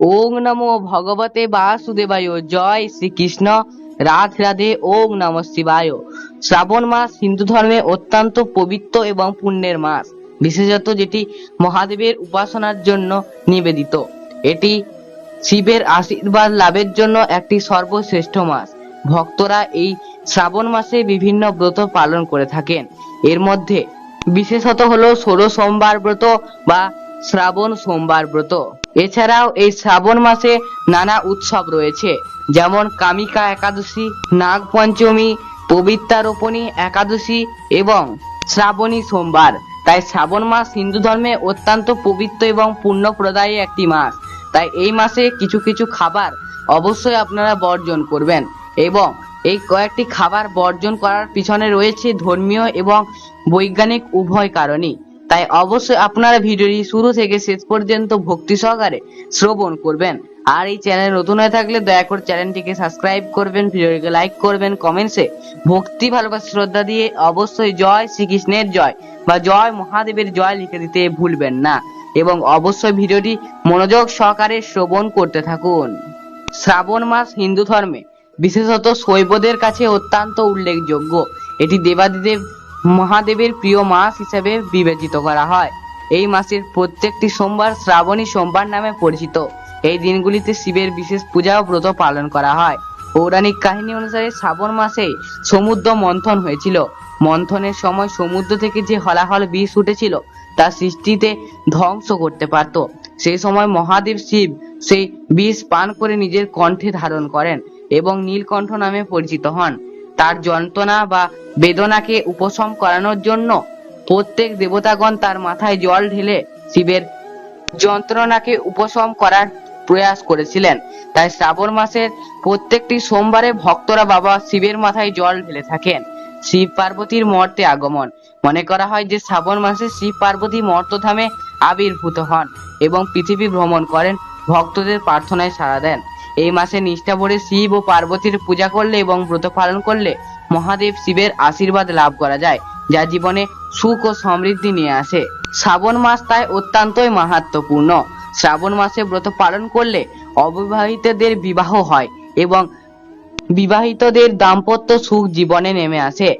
ওং নমো ভগবতে বাসুদেবায়, জয় শ্রীকৃষ্ণ। রাধে রাধে, ওং নম শিবায়। শ্রাবণ মাস হিন্দু ধর্মে অত্যন্ত পবিত্র এবং পুণ্যের মাস। বিশেষত যেটি মহাদেবের উপাসনার জন্য নিবেদিত। এটি শিবের আশীর্বাদ লাভের জন্য একটি সর্বশ্রেষ্ঠ মাস। ভক্তরা এই শ্রাবণ মাসে বিভিন্ন ব্রত পালন করে থাকেন। এর মধ্যে বিশেষত হলো ষোলো সোমবার ব্রত বা শ্রাবণ সোমবার ব্রত। এছাড়াও এই শ্রাবণ মাসে নানা উৎসব রয়েছে, যেমন কামিকা একাদশী নাগ পঞ্চমী পবিত্রারোপণী একাদশী এবং শ্রাবণী সোমবার। তাই শ্রাবণ মাস হিন্দু ধর্মে অত্যন্ত পবিত্র এবং পুণ্যপ্রদায়ী একটি মাস। তাই এই মাসে কিছু কিছু খাবার অবশ্যই আপনারা বর্জন করবেন এবং এই কয়েকটি খাবার বর্জন করার পিছনে রয়েছে ধর্মীয় এবং বৈজ্ঞানিক উভয় কারণই। তাই অবশ্যই আপনারা ভিডিওটি শুরু থেকে শেষ পর্যন্ত ভক্তি সহকারে শ্রবণ করবেন। আর এই চ্যানেল নতুন হয়ে থাকলে দয়া করে চ্যানেলটিকে সাবস্ক্রাইব করবেন, ভিডিওটিকে লাইক করবেন কমেন্টসে ভক্তি ভালোবাসা শ্রদ্ধা দিয়ে অবশ্যই জয় শ্রীকৃষ্ণের জয় বা জয় মহাদেবের জয় লিখে দিতে ভুলবেন না এবং অবশ্যই ভিডিওটি মনোযোগ সহকারে শ্রবণ করতে থাকুন। শ্রাবণ মাস হিন্দু ধর্মে, বিশেষত শৈবদের কাছে অত্যন্ত উল্লেখযোগ্য। এটি দেবাদিদেব মহাদেবের প্রিয় মাস হিসেবে বিবেচিত করা হয়। এই মাসের প্রত্যেকটি সোমবার শ্রাবণী সোমবার নামে পরিচিত। এই দিনগুলিতে শিবের বিশেষ পূজা ও ব্রত পালন করা হয়। পৌরাণিক কাহিনী অনুসারে শ্রাবণ মাসে সমুদ্র মন্থন হয়েছিল। মন্থনের সময় সমুদ্র থেকে যে হলাহল বিষ উঠেছিল, তা সৃষ্টিতে ধ্বংস করতে পারত। সেই সময় মহাদেব শিব সেই বিষ পান করে নিজের কণ্ঠে ধারণ করেন এবং নীলকণ্ঠ নামে পরিচিত হন। তার যন্ত্রণা বা বেদনাকে উপশম করানোর জন্য প্রত্যেক দেবতাগণ তার মাথায় জল ঢেলে শিবের যন্ত্রণাকে উপশম করার প্রয়াস করেছিলেন। তাই শ্রাবণ মাসের প্রত্যেকটি সোমবারে ভক্তরা বাবা শিবের মাথায় জল ঢেলে থাকেন। শিব পার্বতীর মর্তে আগমন। মনে করা হয় যে শ্রাবণ মাসে শিব পার্বতী মর্তধামে আবির্ভূত হন এবং পৃথিবী ভ্রমণ করেন। ভক্তদের প্রার্থনায় সাড়া দেন। এই মাসে নিষ্ঠা ভরে শিব ও পার্বতীর পূজা করলে এবং ব্রত পালন করলে মহাদেব শিবের আশীর্বাদ লাভ করা যায়, যা জীবনে সুখ ও সমৃদ্ধি নিয়ে আসে। শ্রাবণ মাস তাই অত্যন্তই মাহাত্মপূর্ণ শ্রাবণ মাসে ব্রত পালন করলে অবিবাহিতদের বিবাহ হয় এবং বিবাহিতদের দাম্পত্য সুখ জীবনে নেমে আসে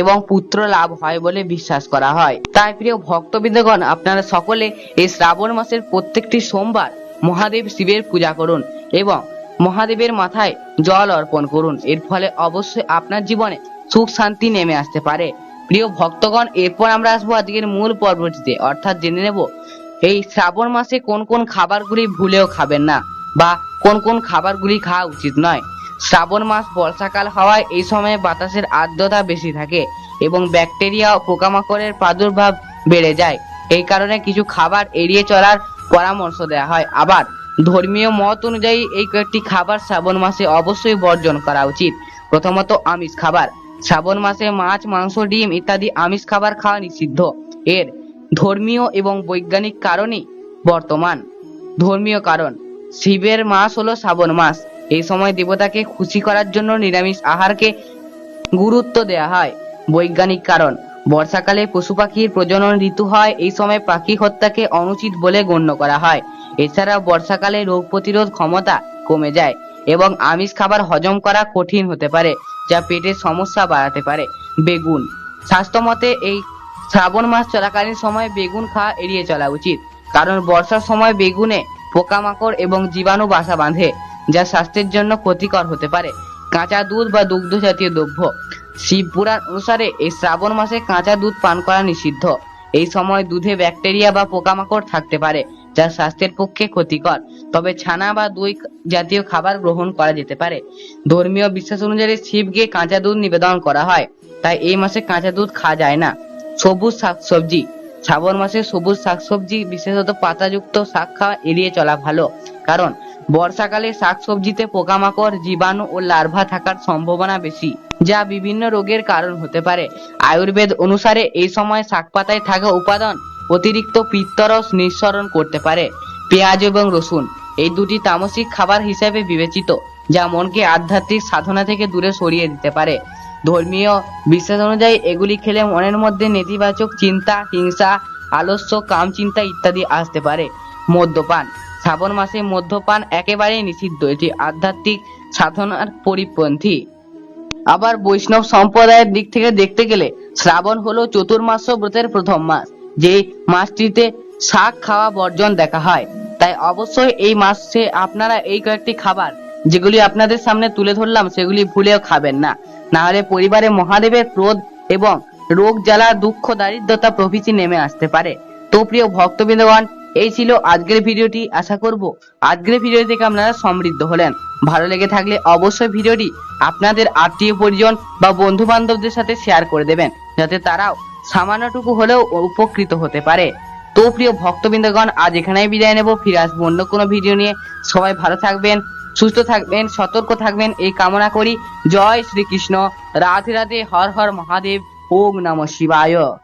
এবং পুত্র লাভ হয় বলে বিশ্বাস করা হয়। তাই প্রিয় ভক্তবৃন্দগণ, আপনারা সকলে এই শ্রাবণ মাসের প্রত্যেকটি সোমবার মহাদেব শিবের পূজা করুন এবং মহাদেবের মাথায় জল অর্পণ করুন। এর ফলে অবশ্যই আপনার জীবনে সুখ শান্তি নেমে আসতে পারে। প্রিয় ভক্তগণ, এরপর আমরা আসব আজকের মূল পর্বটিতে। অর্থাৎ জেনে নেব, এই শ্রাবণ মাসে কোন কোন খাবারগুলি ভুলেও খাবেন না বা কোন কোন খাবারগুলি খাওয়া উচিত নয়। শ্রাবণ মাস বর্ষাকাল হওয়ায় এই সময়ে বাতাসের আর্দ্রতা বেশি থাকে এবং ব্যাকটেরিয়া ও পোকামাকড়ের প্রাদুর্ভাব বেড়ে যায়। এই কারণে কিছু খাবার এড়িয়ে চলার পরামর্শ দেওয়া হয়। আবার ধর্মীয় মত অনুযায়ী এই কয়েকটি খাবার শ্রাবণ মাসে অবশ্যই বর্জন করা উচিত। প্রথমত আমিষ খাবার। শ্রাবণ মাসে মাছ, মাংস, ডিম ইত্যাদি আমিষ খাবার খাওয়া নিষিদ্ধ। এর ধর্মীয় এবং বৈজ্ঞানিক কারণই বর্তমান। ধর্মীয় কারণ, শিবের মাস হলো শ্রাবণ মাস। এই সময় দেবতাকে খুশি করার জন্য নিরামিষ আহারকে গুরুত্ব দেওয়া হয়। বৈজ্ঞানিক কারণ, বর্ষাকালে পশু পাখির প্রজনন ঋতু হয়, এই সময় পাখি হত্যাকে অনুচিত বলে গণ্য করা হয়। এছাড়া বর্ষাকালে রোগ প্রতিরোধ ক্ষমতা কমে যায় এবং আমিষ খাবার হজম করা কঠিন হতে পারে, যা পেটের সমস্যা বাড়াতে পারে। বেগুন। স্বাস্থ্যমতে এই শ্রাবণ মাস চলাকালীন সময় বেগুন খাওয়া এড়িয়ে চলা উচিত, কারণ বর্ষার সময় বেগুনে পোকামাকড় এবং জীবাণু বাসা বাঁধে, যা স্বাস্থ্যের জন্য ক্ষতিকর হতে পারে। কাঁচা দুধ বা দুগ্ধ জাতীয় দ্রব্য। শিব পুরাণ অনুসারে এই শ্রাবণ মাসে কাঁচা দুধ পান করা নিষিদ্ধ। এই সময় দুধে ব্যাকটেরিয়া বা পোকামাকড় থাকতে পারে যা স্বাস্থ্যের পক্ষে ক্ষতিকর। তবে ছানা বা দই জাতীয় খাবার গ্রহণ করা যেতে পারে। ধর্মীয় বিশ্বাস অনুযায়ী শিবকে কাঁচা দুধ নিবেদন করা হয়। তাই এই মাসে কাঁচা দুধ খাওয়া যায় না। সবুজ শাকসবজি। শ্রাবণ মাসে সবুজ শাকসবজি, বিশেষত পাতাযুক্ত শাক খাওয়া এড়িয়ে চলা ভালো। কারণ, বর্ষাকালে শাকসবজিতে পোকামাকড়, জীবাণু ও লার্ভা থাকার সম্ভাবনা বেশি, যা বিভিন্ন রোগের কারণ হতে পারে। আয়ুর্বেদ অনুসারে এই সময় শাকপাতায় থাকা উপাদান অতিরিক্ত পিত্তরস নিঃসরণ করতে পারে। পেঁয়াজ এবং রসুন, এই দুটি তামসিক খাবার হিসেবে বিবেচিত, যা মনকে আধ্যাত্মিক সাধনা থেকে দূরে সরিয়ে দিতে পারে। ধর্মীয় বিশ্বাস অনুযায়ী এগুলি খেলে মনের মধ্যে নেতিবাচক চিন্তা, হিংসা, আলস্য কাম চিন্তা ইত্যাদি আসতে পারে। মদ্যপান, শ্রাবণ মাসে মদ্যপান একেবারেই নিষিদ্ধ, এটি আধ্যাত্মিক সাধনার পরিপন্থী। আবার বৈষ্ণব সম্প্রদায়ের দিক থেকে দেখতে গেলে, শ্রাবণ হলো চতুর্মাস ব্রতের প্রথম মাস। যে মাছটিতে শাক খাওয়া বর্জন দেখা হয়। তাই অবশ্যই এই মাসে আপনারা এই কয়েকটি খাবার, যেগুলি আপনাদের সামনে তুলে ধরলাম, সেগুলি ভুলেও খাবেন না। না হলে পরিবারে মহাদেবের ক্রোধ এবং রোগ জ্বালা, দুঃখ, দারিদ্রতা প্রভৃতি নেমে আসতে পারে। তো প্রিয় ভক্তবৃন্দগণ, এই ছিল আজকের ভিডিওটি। আশা করব আজকের ভিডিও থেকে আপনারা সমৃদ্ধ হলেন। ভালো লেগে থাকলে অবশ্যই ভিডিওটি আপনাদের আত্মীয় পরিজন বা বন্ধু বান্ধবদের সাথে শেয়ার করে দেবেন, যাতে তারাও সামান্যটুকু হলেও উপকৃত হতে পারে। তো প্রিয় ভক্তবৃন্দগণ, আজ এখানেই বিদায় নেব। ফিরে আসব অন্য কোনো ভিডিও নিয়ে। সবাই ভালো থাকবেন, সুস্থ থাকবেন, সতর্ক থাকবেন। এই কামনা করি। জয় শ্রীকৃষ্ণ। রাধে রাধে, হর হর মহাদেব। ওম নম শিবায়।